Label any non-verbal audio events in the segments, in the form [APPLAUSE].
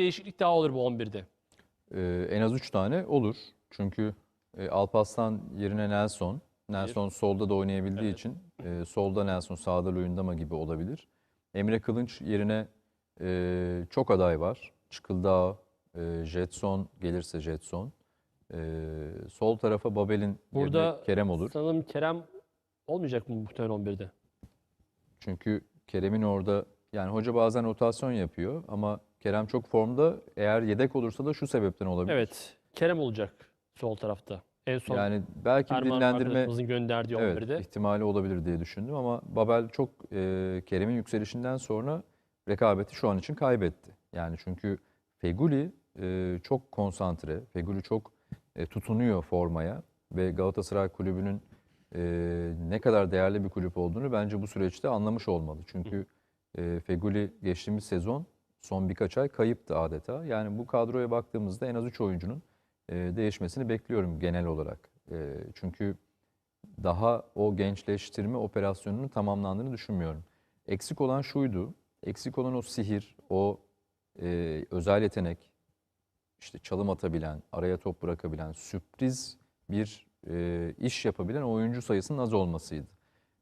değişiklik daha olur bu 11'de. Ee, en az 3 tane olur. Çünkü e, Alpaslan yerine Nelson. Nelson solda da oynayabildiği Evet. için e, solda Nelson, sağda Luyendama gibi olabilir. Emre Kılınç yerine e, çok aday var. Çıkıldağ, e, Jetson gelirse Jetson. E, sol tarafa Babel'in Burada yerine Kerem olur. Sanırım Kerem olmayacak mı muhtemelen 11'de? Çünkü Kerem'in orada yani hoca bazen rotasyon yapıyor ama Kerem çok formda. Eğer yedek olursa da şu sebepten olabilir. Evet. Kerem olacak sol tarafta. En son Yani belki Erman dinlendirme gönderdiği evet, 11'de. ihtimali olabilir diye düşündüm ama Babel çok e, Kerem'in yükselişinden sonra rekabeti şu an için kaybetti. Yani çünkü Feguli e, çok konsantre, Feguli çok e, tutunuyor formaya ve Galatasaray kulübünün e, ne kadar değerli bir kulüp olduğunu bence bu süreçte anlamış olmalı. Çünkü e, Feguli geçtiğimiz sezon son birkaç ay kayıptı adeta. Yani bu kadroya baktığımızda en az 3 oyuncunun e, değişmesini bekliyorum genel olarak. E, çünkü daha o gençleştirme operasyonunun tamamlandığını düşünmüyorum. Eksik olan şuydu. Eksik olan o sihir, o e, özel yetenek, işte çalım atabilen, araya top bırakabilen, sürpriz bir iş yapabilen oyuncu sayısının az olmasıydı.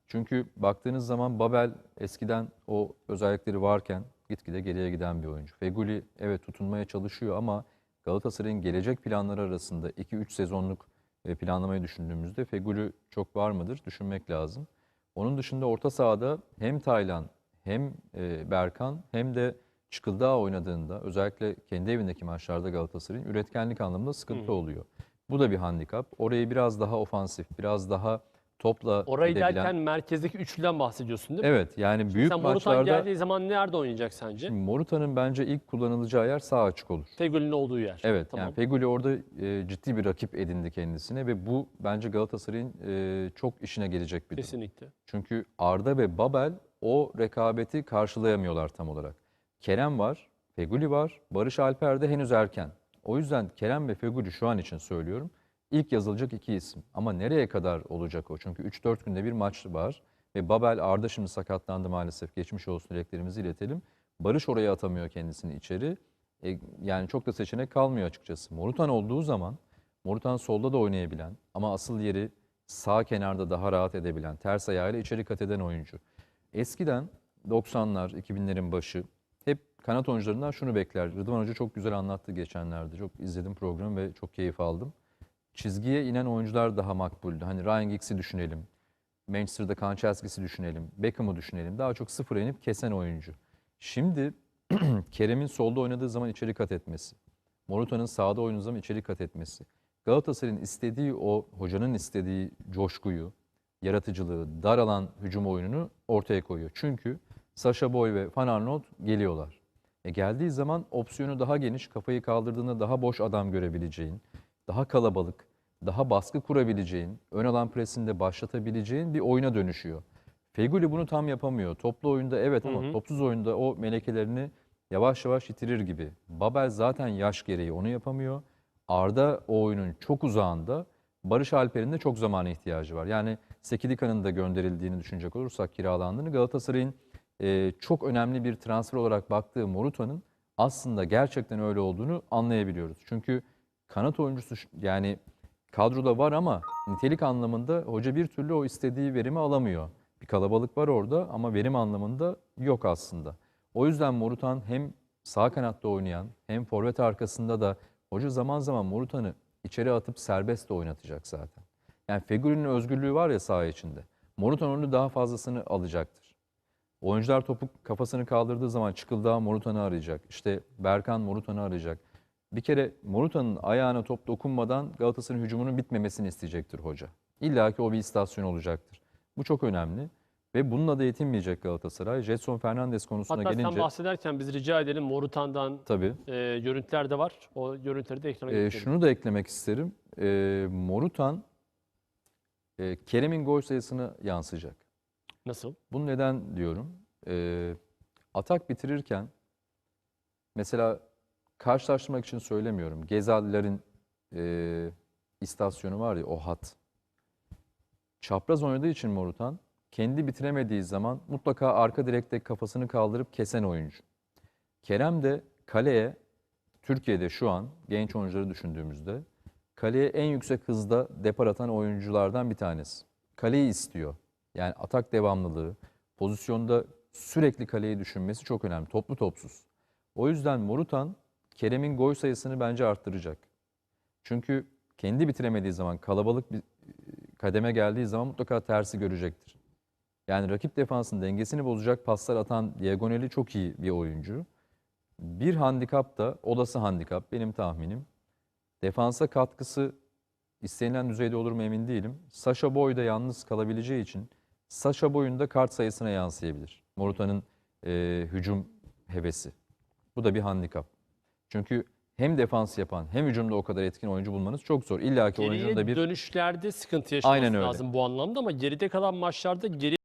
Çünkü baktığınız zaman Babel eskiden o özellikleri varken gitgide geriye giden bir oyuncu. Feguli evet tutunmaya çalışıyor ama Galatasaray'ın gelecek planları arasında 2-3 sezonluk e, planlamayı düşündüğümüzde Feguli çok var mıdır düşünmek lazım. Onun dışında orta sahada hem Taylan hem e, Berkan hem de Çıkıldağ oynadığında özellikle kendi evindeki maçlarda Galatasaray'ın üretkenlik anlamında sıkıntı Hı. oluyor. Bu da bir handikap. Orayı biraz daha ofansif, biraz daha topla Orayı gidebilen- derken merkezdeki üçlüden bahsediyorsun değil mi? Evet yani büyük Sen Morutan maçlarda geldiği zaman nerede oynayacak sence? Şimdi Morutan'ın bence ilk kullanılacağı yer sağ açık olur. Fegül'ün olduğu yer. Evet Tamam. yani Feguli orada e, ciddi bir rakip edindi kendisine ve bu bence Galatasaray'ın e, çok işine gelecek bir durum. Kesinlikle. Çünkü Arda ve Babel o rekabeti karşılayamıyorlar tam olarak. Kerem var, Feguli var, Barış Alper de henüz erken. O yüzden Kerem ve Feguli şu an için söylüyorum. İlk yazılacak iki isim. Ama nereye kadar olacak o? Çünkü 3-4 günde bir maç var. Ve Babel Arda şimdi sakatlandı maalesef. Geçmiş olsun dileklerimizi iletelim. Barış oraya atamıyor kendisini içeri. E, yani çok da seçenek kalmıyor açıkçası. Morutan olduğu zaman Morutan solda da oynayabilen ama asıl yeri sağ kenarda daha rahat edebilen, ters ayağıyla içeri kat eden oyuncu. Eskiden 90'lar, 2000'lerin başı hep kanat oyuncularından şunu bekler. Rıdvan Hoca çok güzel anlattı geçenlerde. Çok izledim programı ve çok keyif aldım. Çizgiye inen oyuncular daha makbuldü. Hani Ryan Giggs'i düşünelim. Manchester'da Kanchelskis'i düşünelim. Beckham'ı düşünelim. Daha çok sıfıra inip kesen oyuncu. Şimdi [CLEARS THROAT] Kerem'in solda oynadığı zaman içeri kat etmesi. Moruta'nın sağda oynadığı zaman içeri kat etmesi. Galatasaray'ın istediği o hocanın istediği coşkuyu, yaratıcılığı, dar alan hücum oyununu ortaya koyuyor. Çünkü Sasha Boy ve Van Arnold geliyorlar. E geldiği zaman opsiyonu daha geniş, kafayı kaldırdığında daha boş adam görebileceğin, daha kalabalık, daha baskı kurabileceğin, ön alan presinde başlatabileceğin bir oyuna dönüşüyor. Feguli bunu tam yapamıyor. Toplu oyunda evet ama Hı hı. topsuz oyunda o melekelerini yavaş yavaş yitirir gibi. Babel zaten yaş gereği onu yapamıyor. Arda o oyunun çok uzağında. Barış Alper'in de çok zamana ihtiyacı var. Yani Sekidika'nın da gönderildiğini düşünecek olursak kiralandığını Galatasaray'ın e, çok önemli bir transfer olarak baktığı Moruta'nın aslında gerçekten öyle olduğunu anlayabiliyoruz. Çünkü kanat oyuncusu yani kadroda var ama nitelik anlamında hoca bir türlü o istediği verimi alamıyor. Bir kalabalık var orada ama verim anlamında yok aslında. O yüzden Morutan hem sağ kanatta oynayan hem forvet arkasında da hoca zaman zaman Morutan'ı içeri atıp serbest de oynatacak zaten. Yani Fegüli'nin özgürlüğü var ya saha içinde. Morutan onu daha fazlasını alacaktır. Oyuncular topu kafasını kaldırdığı zaman Çıkıldağ Morutan'ı arayacak. İşte Berkan Morutan'ı arayacak. Bir kere Morutan'ın ayağına top dokunmadan Galatasaray'ın hücumunun bitmemesini isteyecektir hoca. İlla ki o bir istasyon olacaktır. Bu çok önemli. Ve bununla da yetinmeyecek Galatasaray. Jetson Fernandes konusuna Hatta sen gelince bahsederken biz rica edelim Morutan'dan tabii e, görüntüler de var. O görüntüleri de ekrana e, getirelim. şunu da eklemek isterim. E, Morutan e, Kerem'in gol sayısını yansıyacak. Nasıl? Bunu neden diyorum? Ee, atak bitirirken mesela karşılaştırmak için söylemiyorum. Gezallilerin e, istasyonu var ya o hat. Çapraz oynadığı için Morutan kendi bitiremediği zaman mutlaka arka direkte kafasını kaldırıp kesen oyuncu. Kerem de kaleye Türkiye'de şu an genç oyuncuları düşündüğümüzde kaleye en yüksek hızda depar atan oyunculardan bir tanesi. Kaleyi istiyor. Yani atak devamlılığı, pozisyonda sürekli kaleyi düşünmesi çok önemli. Toplu topsuz. O yüzden Morutan Kerem'in gol sayısını bence arttıracak. Çünkü kendi bitiremediği zaman kalabalık bir kademe geldiği zaman mutlaka tersi görecektir. Yani rakip defansın dengesini bozacak paslar atan Diagonel'i çok iyi bir oyuncu. Bir handikap da olası handikap benim tahminim. Defansa katkısı istenilen düzeyde olur mu emin değilim. Sasha Boy da yalnız kalabileceği için Sasha Boy'un da kart sayısına yansıyabilir. Morutan'ın e, hücum hevesi. Bu da bir handikap. Çünkü hem defans yapan hem hücumda o kadar etkin oyuncu bulmanız çok zor. İlla ki oyuncunun Geriye da bir dönüşlerde sıkıntı yaşaması Aynen öyle. lazım bu anlamda ama geride kalan maçlarda geri